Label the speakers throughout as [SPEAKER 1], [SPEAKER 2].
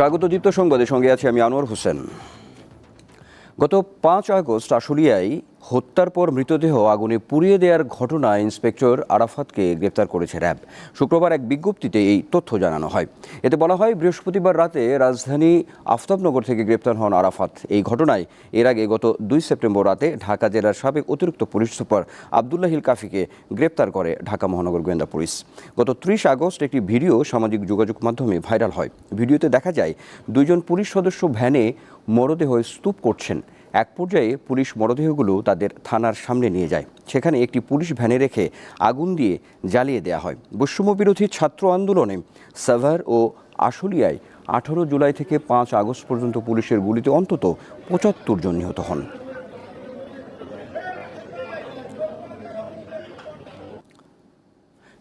[SPEAKER 1] স্বাগত দীপ্ত সংবাদের সঙ্গে আছি আমি আনোয়ার হোসেন। গত পাঁচ আগস্ট আশুলিয়ায় হত্যার পর মৃতদেহ আগুনে পুড়িয়ে দেওয়ার ঘটনায় ইন্সপেক্টর আরাফাতকে গ্রেপ্তার করেছে র্যাব। শুক্রবার এক বিজ্ঞপ্তিতে এই তথ্য জানানো হয়। এতে বলা হয়, বৃহস্পতিবার রাতে রাজধানী আফতাবনগর থেকে গ্রেপ্তার হন আরাফাত। এই ঘটনায় এর আগে গত দুই সেপ্টেম্বর রাতে ঢাকা জেলার সাবেক অতিরিক্ত পুলিশ সুপার আবদুল্লাহিল কাফিকে গ্রেপ্তার করে ঢাকা মহানগর গোয়েন্দা পুলিশ। গত ত্রিশ আগস্ট একটি ভিডিও সামাজিক যোগাযোগ মাধ্যমে ভাইরাল হয়। ভিডিওতে দেখা যায়, দুইজন পুলিশ সদস্য ভ্যানে মরদেহ স্তূপ করছেন। এক পর্যায়ে পুলিশ মরদেহগুলো তাদের থানার সামনে নিয়ে যায়। সেখানে একটি পুলিশ ভ্যানে রেখে আগুন দিয়ে জ্বালিয়ে দেওয়া হয়। বৈষম্য বিরোধী ছাত্র আন্দোলনে সাভার ও আশুলিয়ায় আঠারো জুলাই থেকে পাঁচ আগস্ট পর্যন্ত পুলিশের গুলিতে অন্তত পঁচাত্তর জন নিহত হন।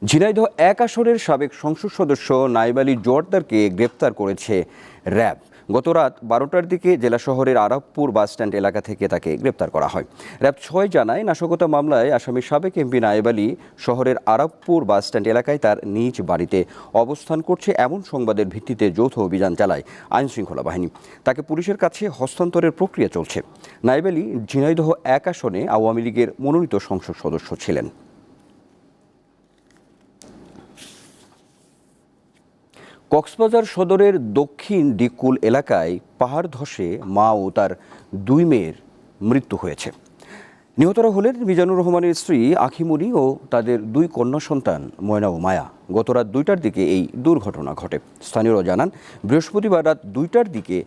[SPEAKER 1] ঝিনাইদহ এক আসরের সাবেক সংসদ সদস্য নাইব আলী জোয়ারদারকে গ্রেপ্তার করেছে র্যাব। গত রাত বারোটার দিকে জেলা শহরের আরবপুর বাসস্ট্যান্ড এলাকা থেকে তাকে গ্রেপ্তার করা হয়। র্যাব ছয় জানায় নাশকতা মামলায় আসামির সাবেক এমপি নায়েব আলী শহরের আরবপুর বাসস্ট্যান্ড এলাকায় তার নিজ বাড়িতে অবস্থান করছে এমন সংবাদের ভিত্তিতে যৌথ অভিযান চালায় আইনশৃঙ্খলা বাহিনী। তাকে পুলিশের কাছে হস্তান্তরের প্রক্রিয়া চলছে। নায়েব আলী ঝিনাইদহ এক আসনে আওয়ামী লীগের মনোনীত সংসদ সদস্য ছিলেন। কক্সবাজার সদরের দক্ষিণ ডিকুল এলাকায় পাহাড় ধসে মা ও তার দুই মেয়ের মৃত্যু হয়েছে। নিহতরা হলেন মিজানুর রহমানের স্ত্রী আখিমুনি ও তাদের দুই কন্যা সন্তান, ময়না ও মায়া। গত রাত দুইটার দিকে এই দুর্ঘটনা ঘটে। স্থানীয়রা জানান, বৃহস্পতিবার রাত দুইটার দিকে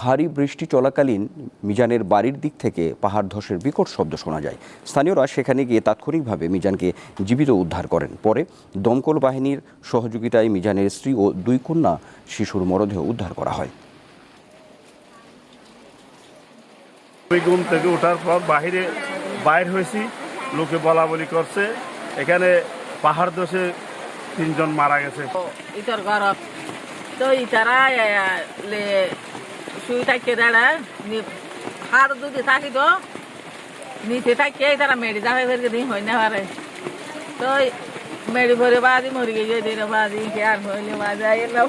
[SPEAKER 1] ভারী বৃষ্টি চলাকালীন মিজানের বাড়ির দিক থেকে পাহাড় ধসের বিকট শব্দ শোনা যায়। স্থানীয়রা সেখানে গিয়ে তাৎক্ষণিকভাবে মিজানকে জীবিত উদ্ধার করেন। পরে দমকল বাহিনীর সহযোগিতায় মিজানের স্ত্রী ও দুই কন্যা শিশুর মরদেহ উদ্ধার করা হয়।
[SPEAKER 2] ঘুম থেকে ওঠার পর বাহিরে বাইর হয়েছি লোকে বলা বলি করছে। এখানে পাহাড় দোষে তিনজন মারা গেছে।
[SPEAKER 3] ইতর ঘরত তো ইতারা লে শুই থাকে দাঁড়া হার যদি থাকি তো নিচে থাকে তারা মেডি যাবে ফের দিন হয় না পারে। তো মেডি ভরে বাদি মরি গিয়ে দিন বাদি কে আর হইলে বাজাই না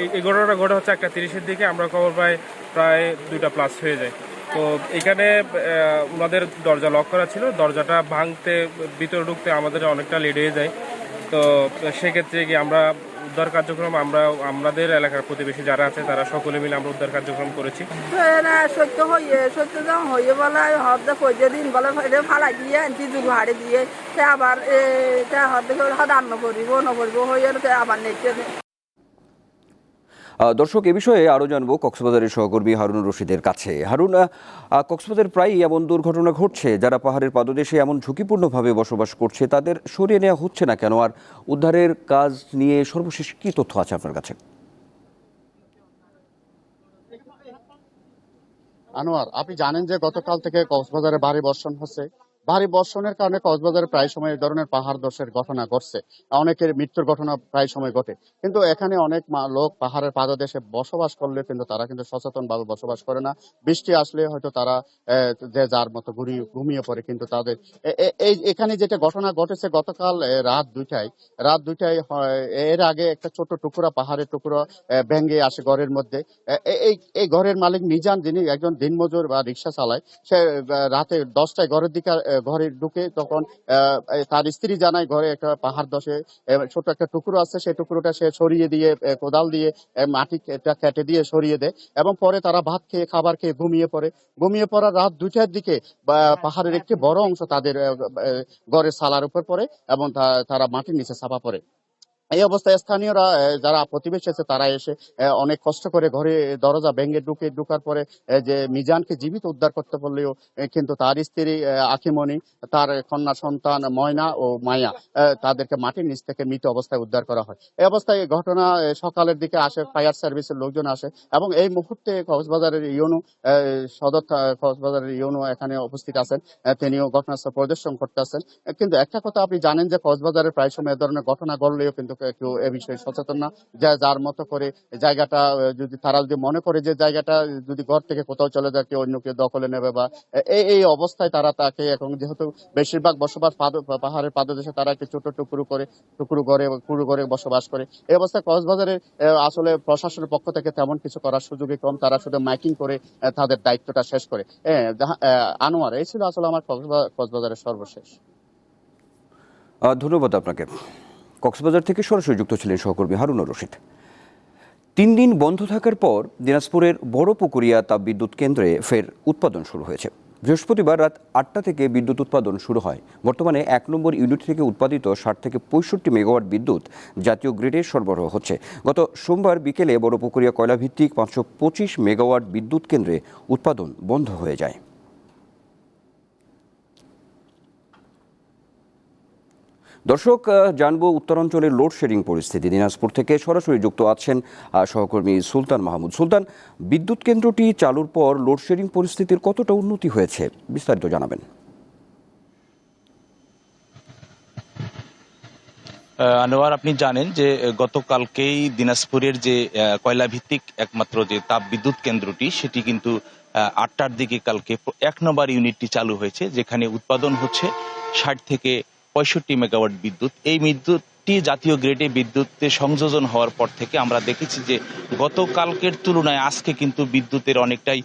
[SPEAKER 4] এই এই ঘটনাটা ঘটে হচ্ছে একটা তিরিশের দিকে আমরা খবর পাই প্রায় দুইটা প্লাস হয়ে যায়। তো এখানে ওনাদের দরজা লক করা ছিল। দরজাটা ভাঙতে, ভিতরে ঢুকতে আমাদের অনেকটা লেট হয়ে যায়। তো সেক্ষেত্রে কি আমরা উদ্ধার কার্যক্রম, আমরা, আমাদের এলাকার প্রতিবেশী যারা আছে, তারা সকলে মিলে আমরা উদ্ধার কার্যক্রম করেছি।
[SPEAKER 3] না সত্য হইয়ে সত্য যখন হইয়ে বলে হদ্দে পর্যে দিন বলে ফেলে ফালাই দিয়ে আনছি দুটো হাড়ে দিয়ে, সে আবার তা হদ্দে হদ আন্ন করিব নকরিব হইয়ে আবার নেচে
[SPEAKER 1] দর্শক, এ বিষয়ে আরও জানব কক্সবাজারের সহকর্মী হারুন রশিদের কাছে। হারুন কক্সবাজার প্রায়ই এমন দুর্ঘটনা ঘটছে যারা পাহাড়ের পাদদেশে এমন ঝুঁকিপূর্ণভাবে বসবাস করছে, তাদের সরিয়ে নেওয়া হচ্ছে না কেন? আর উদ্ধারের কাজ নিয়ে সর্বশেষ কী তথ্য আছে আপনার কাছে?
[SPEAKER 5] আনোয়ার, আপনি জানেন যে গতকাল থেকে কক্সবাজারে ভারী বর্ষণ হচ্ছে। ভারী বর্ষণের কারণে কক্সবাজারে প্রায় সময় এই ধরনের পাহাড় ধসের ঘটনা ঘটছে। অনেকের মৃত্যুর ঘটনা প্রায় সময় ঘটে। কিন্তু এখানে অনেক লোক পাহাড়ের পাদদেশে বসবাস করলে কিন্তু তারা কিন্তু সচেতন ভাবে বসবাস করে না। বৃষ্টি আসলে হয়তো তারা যে যার মতো ঘুরিয়ে, ঘুমিয়ে পড়ে কিন্তু তাদের এই এখানে যেটা ঘটনা ঘটেছে গতকাল রাত দুইটায় রাত দুইটায় এর আগে একটা ছোট টুকরা, পাহাড়ের টুকরো ভেঙে আসে ঘরের মধ্যে। এই এই ঘরের মালিক নিজান যিনি একজন দিনমজুর বা রিক্সা চালায়, সে রাতে দশটায় ঘরের দিকে ঘরে ঢুকে তখন তার স্ত্রী জানায় ঘরে একটা পাহাড় দশে ছোট একটা টুকরো আছে সেই টুকরোটা সে সরিয়ে দিয়ে কোদাল দিয়ে মাটি কেটে দিয়ে সরিয়ে দেয় এবং পরে তারা ভাত খেয়ে খাবার খেয়ে ঘুমিয়ে পড়ে। ঘুমিয়ে পড়ার রাত দুইটার দিকে বা পাহাড়ের একটি বড় অংশ তাদের ঘরের সালার উপর পড়ে এবং তারা মাটির নিচে চাপা পড়ে। এই অবস্থায় স্থানীয়রা যারা প্রতিবেশী আছে, তারা এসে অনেক কষ্ট করে ঘরে দরজা ভেঙে ঢুকে, ঢুকার পরে যে মিজানকে জীবিত উদ্ধার করতে পারলেও কিন্তু তার স্ত্রী আখিমণি তার কন্যা সন্তান ময়না ও মায়া তাদেরকে মাটির নিচ থেকে মৃত অবস্থায় উদ্ধার করা হয়। এই অবস্থায় ঘটনা সকালের দিকে আসে, ফায়ার সার্ভিসের লোকজন আসে এবং এই মুহূর্তে কক্সবাজারের ইউনো সদর কক্সবাজারের ইউনো এখানে উপস্থিত আছেন তিনিও ঘটনাস্থল পরিদর্শন করতে আছেন। কিন্তু একটা কথা আপনি জানেন যে কক্সবাজারে প্রায় সময় এ ধরনের ঘটনা ঘটলেও কিন্তু কেউ এ বিষয়ে সচেতন না। যা, যার মতো করে জায়গাটা যদি তারা যদি মনে করে যে জায়গাটা যদি ঘর থেকে কোথাও চলে যায়, কেউ অন্য কেউ দখলে নেবে বা এই এই অবস্থায় তারা তাকে এখন যেহেতু বেশিরভাগ বসবাস পাহাড়ের পাদদেশে তারা একটি ছোট টুকরো করে, টুকরো ঘরে, কুড়ো ঘরে বসবাস করে। এই অবস্থায় কক্সবাজারে আসলে প্রশাসনের পক্ষ থেকে তেমন কিছু করার সুযোগই কম। তারা শুধু মাইকিং করে তাদের দায়িত্বটা শেষ করে। আনোয়ার, এই ছিল আসলে আমার কক্সবা- কক্সবাজারের সর্বশেষ।
[SPEAKER 1] ধন্যবাদ আপনাকে। কক্সবাজার থেকে সরাসরি যুক্ত ছিলেন সহকর্মী হারুনুর রশিদ। তিন দিন বন্ধ থাকার পর দিনাজপুরের বড় পুকুরিয়া তাপবিদ্যুৎ কেন্দ্রে ফের উৎপাদন শুরু হয়েছে। বৃহস্পতিবার রাত আটটা থেকে বিদ্যুৎ উৎপাদন শুরু হয়। বর্তমানে এক নম্বর ইউনিট থেকে উৎপাদিত ষাট থেকে পঁয়ষট্টি মেগাওয়াট বিদ্যুৎ জাতীয় গ্রিডে সরবরাহ হচ্ছে। গত সোমবার বিকেলে বড় পুকুরিয়া কয়লাভিত্তিক পাঁচশো পঁচিশ মেগাওয়াট বিদ্যুৎ কেন্দ্রে উৎপাদন বন্ধ হয়ে যায়। দর্শক জানব উত্তরাঞ্চলের লোডশেডিং পরিস্থিতি। দিনাজপুর থেকে সরাসরি যুক্ত আছেন সহকর্মী সুলতান মাহমুদ। সুলতান, বিদ্যুৎ কেন্দ্রটি চালুর পর লোডশেডিং পরিস্থিতির কতটা উন্নতি হয়েছে, বিস্তারিত জানাবেন।
[SPEAKER 6] আনোয়ার, আপনি জানেন যে গতকালকেই দিনাজপুরের যে কয়লা ভিত্তিক একমাত্র যে তাপ বিদ্যুৎ কেন্দ্রটি, সেটি কিন্তু আটটার দিকে কালকে এক নম্বর ইউনিটটি চালু হয়েছে, যেখানে উৎপাদন হচ্ছে ষাট থেকে পঁয়ষট্টি মেগাওয়াট বিদ্যুৎ। এই বিদ্যুৎটি জাতীয় গ্রেডে বিদ্যুতে সংযোজন হওয়ার পর থেকে আমরা দেখেছি যে গতকালকের তুলনায় আজকে কিন্তু বিদ্যুতের অনেকটাই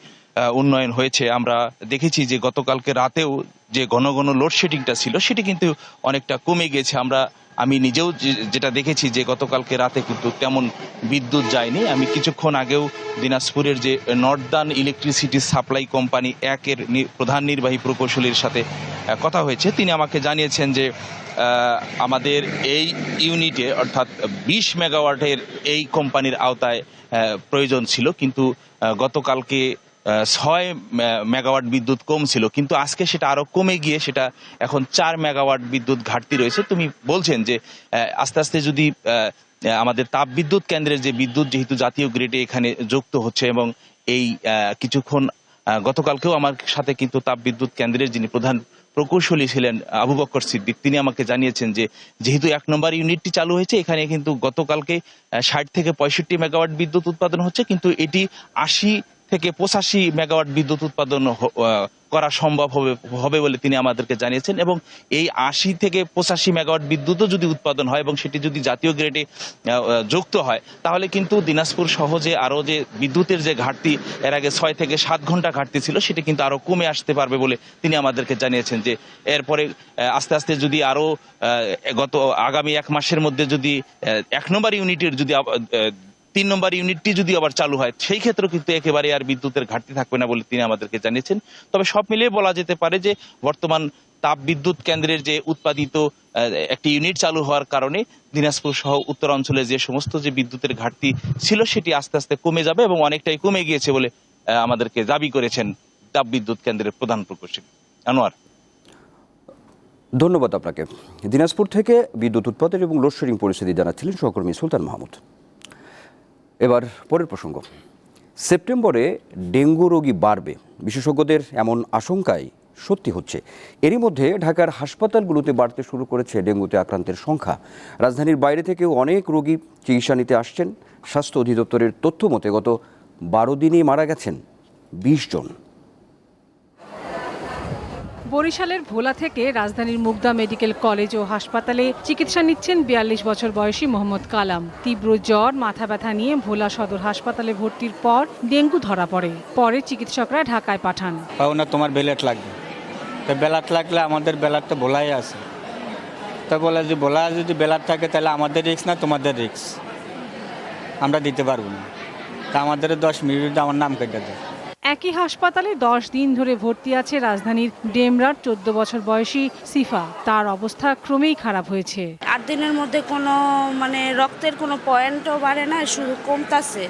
[SPEAKER 6] উন্নয়ন হয়েছে। আমরা দেখেছি যে গতকালকে রাতেও যে ঘন ঘন লোডশেডিংটা ছিল, সেটি কিন্তু অনেকটা কমে গেছে। আমরা, আমি নিজেও যেটা দেখেছি যে গতকালকে রাতে কিন্তু তেমন বিদ্যুৎ যায়নি। আমি কিছুক্ষণ আগেও দিনাজপুরের যে নর্দার্ন ইলেকট্রিসিটি সাপ্লাই কোম্পানি একের প্রধান নির্বাহী প্রকৌশলীর সাথে কথা হয়েছে। তিনি আমাকে জানিয়েছেন যে আমাদের এই ইউনিটে, অর্থাৎ বিশ মেগাওয়াটের এই কোম্পানির আওতায় প্রয়োজন ছিল। কিন্তু গতকালকে ছয় মেগাওয়াট বিদ্যুৎ কম ছিল কিন্তু আজকে সেটা আরও কমে গিয়ে সেটা এখন চার মেগাওয়াট বিদ্যুৎ ঘাটতি রয়েছে। তুমি বলছেন যে আস্তে আস্তে যদি আমাদের তাপ বিদ্যুৎ কেন্দ্রের যে বিদ্যুৎ যেহেতু জাতীয় গ্রিডে এখানে যুক্ত হচ্ছে এবং এই কিছুক্ষণ গতকালকেও আমার সাথে কিন্তু তাপ বিদ্যুৎ কেন্দ্রের যিনি প্রধান প্রকৌশলী ছিলেন, আবু বক্কর সিদ্দিক, তিনি আমাকে জানিয়েছেন যে, যেহেতু এক নম্বর ইউনিটটি চালু হয়েছে, এখানে কিন্তু গতকালকে ষাট থেকে পঁয়ষট্টি মেগাওয়াট বিদ্যুৎ উৎপাদন হচ্ছে, কিন্তু এটি আশি থেকে পঁচাশি মেগাওয়াট বিদ্যুৎ উৎপাদন করা সম্ভব হবে হবে বলে তিনি আমাদেরকে জানিয়েছেন এবং এই আশি থেকে পঁচাশি মেগাওয়াট বিদ্যুৎও যদি উৎপাদন হয় এবং সেটি যদি জাতীয় গ্রেডে যুক্ত হয়, তাহলে কিন্তু দিনাজপুর সহজে আরও যে বিদ্যুতের যে ঘাটতি, এর আগে ছয় থেকে সাত ঘণ্টা ঘাটতি ছিল, সেটি কিন্তু আরও কমে আসতে পারবে বলে তিনি আমাদেরকে জানিয়েছেন যে এরপরে আস্তে আস্তে যদি আরও গত আগামী এক মাসের মধ্যে যদি এক নম্বর ইউনিটের যদি তিন নম্বর ইউনিটটি যদি আবার চালু হয়, সেই ক্ষেত্রে কিন্তু একেবারে আর বিদ্যুতের ঘাটতি থাকবে না বলে তিনি আমাদেরকে জানিয়েছেন। তবে সব মিলিয়ে বলা যেতে পারে যে, বর্তমান তাপ বিদ্যুৎ কেন্দ্রের যে উৎপাদিত একটি ইউনিট চালু হওয়ার কারণে দিনাজপুর সহ উত্তর অঞ্চলে যে সমস্ত যে বিদ্যুতের ঘাটতি ছিল, সেটি আস্তে আস্তে কমে যাবে এবং অনেকটাই কমে গিয়েছে বলে আমাদেরকে দাবি করেছেন তাপ বিদ্যুৎ কেন্দ্রের প্রধান প্রকৌশলী। আনোয়ার।
[SPEAKER 1] ধন্যবাদ আপনাকে। দিনাজপুর থেকে বিদ্যুৎ উৎপাদন এবং লোডশেডিং পরিস্থিতি জানাচ্ছিলেন সহকর্মী সুলতান মাহমুদ। এবার পরের প্রসঙ্গ। সেপ্টেম্বরে ডেঙ্গু রোগী বাড়বে। বিশেষজ্ঞদের এমন আশঙ্কাই সত্যি হচ্ছে। এরই মধ্যে ঢাকার হাসপাতালগুলোতে বাড়তে শুরু করেছে ডেঙ্গুতে আক্রান্তের সংখ্যা। রাজধানীর বাইরে থেকেও অনেক রোগী চিকিৎসা নিতে আসছেন। স্বাস্থ্য অধিদপ্তরের তথ্য মতে গত বারো দিনেই মারা গেছেন বিশ জন।
[SPEAKER 7] বরিশালের ভোলা থেকে রাজধানীর মুগদা মেডিকেল কলেজ ও হাসপাতালে চিকিৎসা নিচ্ছেন বিয়াল্লিশ বছর বয়সী মোহাম্মদ কালাম। তীব্র জ্বর, মাথা ব্যথা নিয়ে ভোলা সদর হাসপাতালে ভর্তির পর ডেঙ্গু ধরা পড়ে। পরে চিকিৎসকরা ঢাকায় পাঠান।
[SPEAKER 8] না তোমার বেলেট লাগবে। বেলাট লাগলে আমাদের বেলাট তো ভোলাই আছে। তো বলে যে ভোলা যদি বেলাট থাকে তাহলে আমাদের রিক্স না তোমাদের রিক্স আমরা দিতে পারব না। তা আমাদের দশ মিনিট আমার নাম কেটে দেয়।
[SPEAKER 7] একই হাসপাতালে দশ দিন ধরে ভর্তি আছে রাজধানীর ডেমরার চোদ্দ বছর বয়সী সিফা। তার অবস্থা ক্রমেই খারাপ হয়েছে।
[SPEAKER 9] আট দিনের মধ্যে কোনো মানে রক্তের কোনো পয়েন্টও বাড়ে না, শুধু কমতাছে।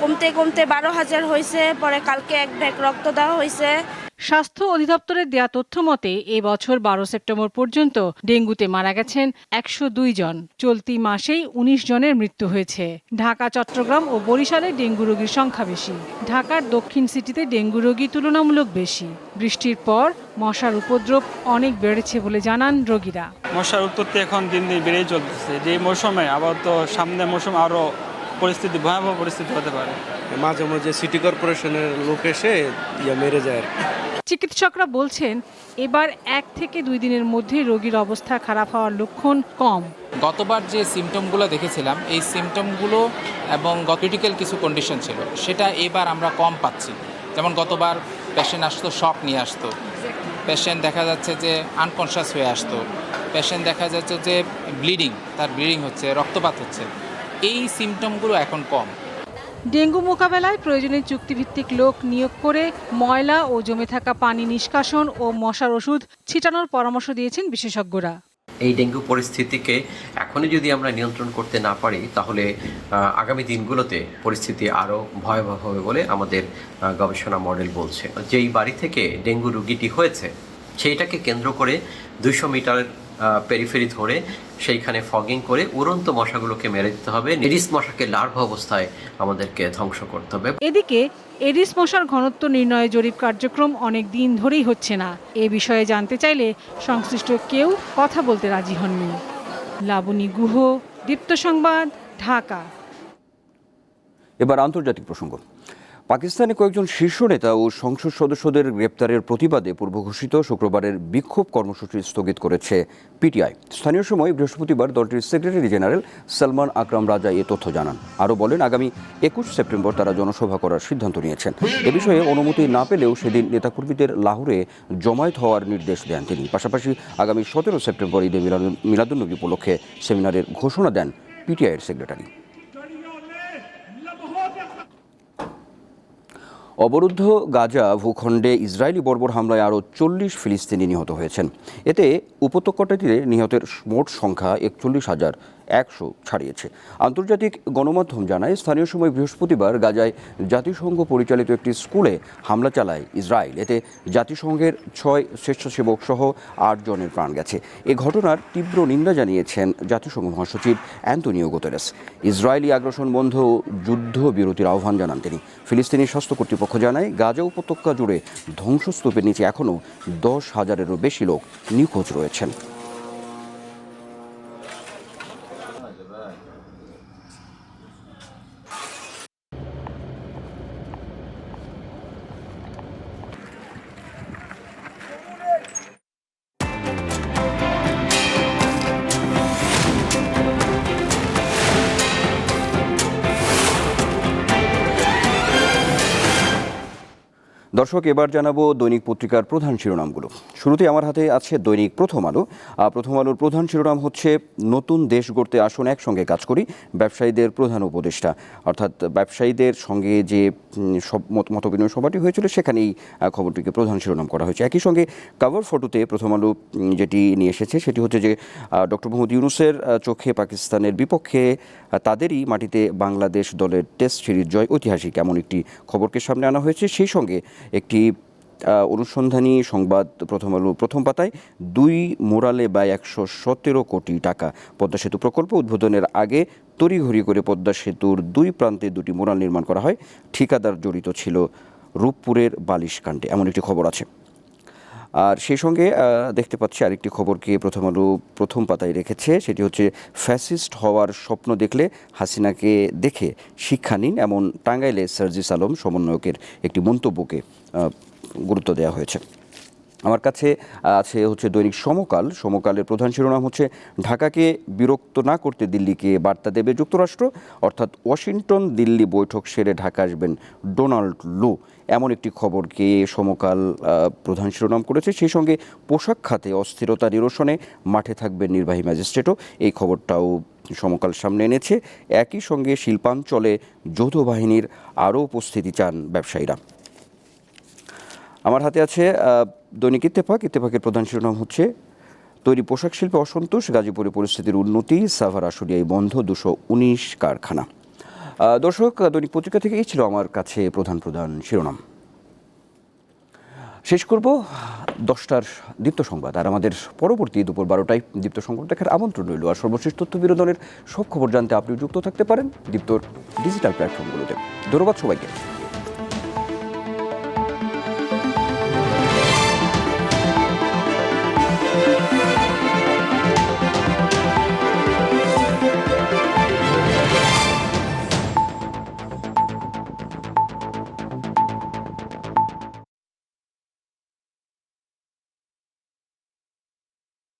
[SPEAKER 9] কমতে কমতে বারো হাজার হয়েছে, পরে কালকে এক ব্যাগ রক্ত দেওয়া হয়েছে।
[SPEAKER 7] স্বাস্থ্য অধিদপ্তরের দেয়া তথ্য মতে এ বছর বারো সেপ্টেম্বর পর্যন্ত ডেঙ্গুতে মারা গেছেন একশো দুই জন। চলতি মাসেই উনিশ জনের মৃত্যু হয়েছে। ঢাকা চট্টগ্রাম ও বরিশালে ডেঙ্গু রোগীর সংখ্যা বেশি। ঢাকার দক্ষিণ সিটিতে ডেঙ্গু রোগী তুলনামূলক বেশি। বৃষ্টির পর মশার উপদ্রব অনেক বেড়েছে বলে জানান রোগীরা।
[SPEAKER 8] মশার উৎপত্তি এখন দিন দিন বেড়েই চলতেছে। যে মৌসুমে আবার তো সামনে মৌসুম আরও পরিস্থিতি ভয়াবহ পরিস্থিতি হতে পারে।
[SPEAKER 10] মাঝে মাঝে সিটি কর্পোরেশনের লোক এসে ইয়া মেরে যায় আর কি।
[SPEAKER 7] চিকিৎসকরা বলছেন, এবার এক থেকে দুই দিনের মধ্যে রোগীর অবস্থা খারাপ হওয়ার লক্ষণ কম।
[SPEAKER 11] গতবার যে সিমটমগুলো দেখেছিলাম, এই সিমটমগুলো এবং ক্রিটিক্যাল কিছু কন্ডিশন ছিল, সেটা এবার আমরা কম পাচ্ছি। যেমন গতবার পেশেন্ট আসতো শক নিয়ে আসতো। পেশেন্ট দেখা যাচ্ছে যে আনকনশাস হয়ে আসতো। পেশেন্ট দেখা যাচ্ছে যে ব্লিডিং তার ব্লিডিং হচ্ছে, রক্তপাত হচ্ছে। এই সিমটমগুলো এখন কম।
[SPEAKER 7] ডেঙ্গু মোকাবেলায় প্রয়োজনে চুক্তিভিত্তিক লোক নিয়োগ করে ময়লা ও জমে থাকা পানি নিষ্কাশন ও মশার ওষুধ ছিটানোর পরামর্শ দিয়েছেন বিশেষজ্ঞরা।
[SPEAKER 12] এই ডেঙ্গু পরিস্থিতিকে এখনই যদি আমরা নিয়ন্ত্রণ করতে না পারি, তাহলে আগামী দিনগুলোতে পরিস্থিতি আরও ভয়াবহ হবে বলে আমাদের গবেষণা মডেল বলছে। যেই বাড়ি থেকে ডেঙ্গু রুগীটি হয়েছে, সেইটাকে কেন্দ্র করে দুইশো মিটার পেরিফেরি ধরে সেইখানে ফগিং করে উড়ন্ত মশাগুলোকে মেরে দিতে হবে। নিরিস মশাকে লার্ভ অবস্থায় আমাদেরকে ধ্বংস করতে হবে।
[SPEAKER 7] এদিকে এডিস মশার ঘনত্ব নির্ণয়ে জরিপ কার্যক্রম অনেক দিন ধরেই হচ্ছে না। এ বিষয়ে জানতে চাইলে সংশ্লিষ্ট কেউ কথা বলতে রাজি হননি। লাবণী গুহ দীপ্ত সংবাদ ঢাকা।
[SPEAKER 1] এবার আন্তর্জাতিক প্রসঙ্গ। পাকিস্তানে কয়েকজন শীর্ষ নেতা ও সংসদ সদস্যদের গ্রেপ্তারের প্রতিবাদে পূর্ব ঘোষিত শুক্রবারের বিক্ষোভ কর্মসূচি স্থগিত করেছে পিটিআই। স্থানীয় সময় বৃহস্পতিবার দলটির সেক্রেটারি জেনারেল সালমান আকরাম রাজা এ তথ্য জানান। আরও বলেন, আগামী একুশ সেপ্টেম্বর তারা জনসভা করার সিদ্ধান্ত নিয়েছেন। এ বিষয়ে অনুমতি না পেলেও সেদিন নেতাকর্মীদের লাহোরে জমায়েত হওয়ার নির্দেশ দেন তিনি। পাশাপাশি আগামী সতেরো সেপ্টেম্বর ঈদে মিলাদুন্নবী উপলক্ষে সেমিনারের ঘোষণা দেন পিটিআইয়ের সেক্রেটারি। অবরুদ্ধ গাজা ভূখণ্ডে ইসরায়েলি বর্বর হামলায় আরও চল্লিশ ফিলিস্তিনি নিহত হয়েছেন। এতে উপত্যকাটিতে নিহতের মোট সংখ্যা একচল্লিশ হাজার একশো ছাড়িয়েছে। আন্তর্জাতিক গণমাধ্যম জানায়, স্থানীয় সময় বৃহস্পতিবার গাজায় জাতিসংঘ পরিচালিত একটি স্কুলে হামলা চালায় ইসরায়েল। এতে জাতিসংঘের ছয় স্বেচ্ছাসেবক সহ আট জনের প্রাণ গেছে। এ ঘটনার তীব্র নিন্দা জানিয়েছেন জাতিসংঘ মহাসচিব অ্যান্তনিও গোতেরেস। ইসরায়েলি আগ্রাসন বন্ধ ও যুদ্ধ বিরতির আহ্বান জানান তিনি। ফিলিস্তিনি স্বাস্থ্য কর্তৃপক্ষ জানায় গাজা উপত্যকা জুড়ে ধ্বংসস্তূপের নিচে এখনও দশ হাজারেরও বেশি লোক নিখোঁজ রয়েছেন। দর্শক এবার জানাব দৈনিক পত্রিকার প্রধান শিরোনামগুলো। শুরুতে আমার হাতে আছে দৈনিক প্রথম আলো। প্রথম আলোর প্রধান শিরোনাম হচ্ছে নতুন দেশ গড়তে আসুন একসঙ্গে কাজ করি ব্যবসায়ীদের প্রধান উপদেষ্টা। অর্থাৎ ব্যবসায়ীদের সঙ্গে যে সব মত মতবিনিময় সভাটি হয়েছিল সেখানেই আহ, খবরটিকে প্রধান শিরোনাম করা হয়েছে। একই সঙ্গে কাভার ফটোতে প্রথম আলো যেটি নিয়ে এসেছে সেটি হচ্ছে যে ডক্টর মোহাম্মদ ইউনুসের চোখে পাকিস্তানের বিপক্ষে তাদেরই মাটিতে বাংলাদেশ দলের টেস্ট সিরিজ জয় ঐতিহাসিক এমন একটি খবরকে সামনে আনা হয়েছে। সেই সঙ্গে একটি অনুসন্ধানী সংবাদ প্রথম আলো, প্রথম পাতায় দুই মোরালে বা একশো সতেরো কোটি টাকা। পদ্মা সেতু প্রকল্প উদ্বোধনের আগে তড়িঘড়ি করে পদ্মা সেতুর দুই প্রান্তে দুটি মোরাল নির্মাণ করা হয়। ঠিকাদার জড়িত ছিল রূপপুরের বালিশ কাণ্ডে এমন একটি খবর আছে। আর সেই সঙ্গে দেখতে পাচ্ছি আরেকটি খবরকে প্রথম আলো প্রথম পাতায় রেখেছে। সেটি হচ্ছে, ফ্যাসিস্ট হওয়ার স্বপ্ন দেখলে হাসিনাকে দেখে শিক্ষা নিন এমন টাঙ্গাইলে সার্জিস আলম সমন্বয়কের একটি মন্তব্যকে গুরুত্ব দেওয়া হয়েছে। আমার কাছে আছে হচ্ছে দৈনিক সমকাল। সমকালের প্রধান শিরোনাম হচ্ছে, ঢাকাকে বিরক্ত না করতে দিল্লিকে বার্তা দেবে যুক্তরাষ্ট্র, অর্থাৎ ওয়াশিংটন দিল্লি বৈঠক সেরে ঢাকা আসবেন ডোনাল্ড লু। এমন একটি খবরকে সমকাল প্রধান শিরোনাম করেছে। সেই সঙ্গে পোশাক খাতে অস্থিরতা নিরসনে মাঠে থাকবেন নির্বাহী ম্যাজিস্ট্রেটও। এই খবরটাও সমকাল সামনে এনেছে। একই সঙ্গে শিল্পাঞ্চলে যৌথ বাহিনীর আরও উপস্থিতি চান ব্যবসায়ীরা। আমার হাতে আছে দৈনিক ইত্তেফাক। ইত্তেফাকের প্রধান শিরোনাম হচ্ছে, তৈরি পোশাক শিল্পে অসন্তোষ, গাজীপুরে পরিস্থিতির উন্নতি, সাভার, আশুলিয়ায় বন্ধ দুশো উনিশ কারখানা। দর্শক, দৈনিক পত্রিকা থেকে এই ছিল আমার কাছে প্রধান প্রধান শিরোনাম। শেষ করব দশটার দীপ্ত সংবাদ। আর আমাদের পরবর্তী দুপুর বারোটায় দীপ্ত সংবাদ দেখার আমন্ত্রণ রইল। আর সর্বশেষ তথ্য বিনোদনের সব খবর জানতে আপনি যুক্ত থাকতে পারেন দীপ্তর ডিজিটাল প্ল্যাটফর্মগুলোতে। ধন্যবাদ সবাইকে।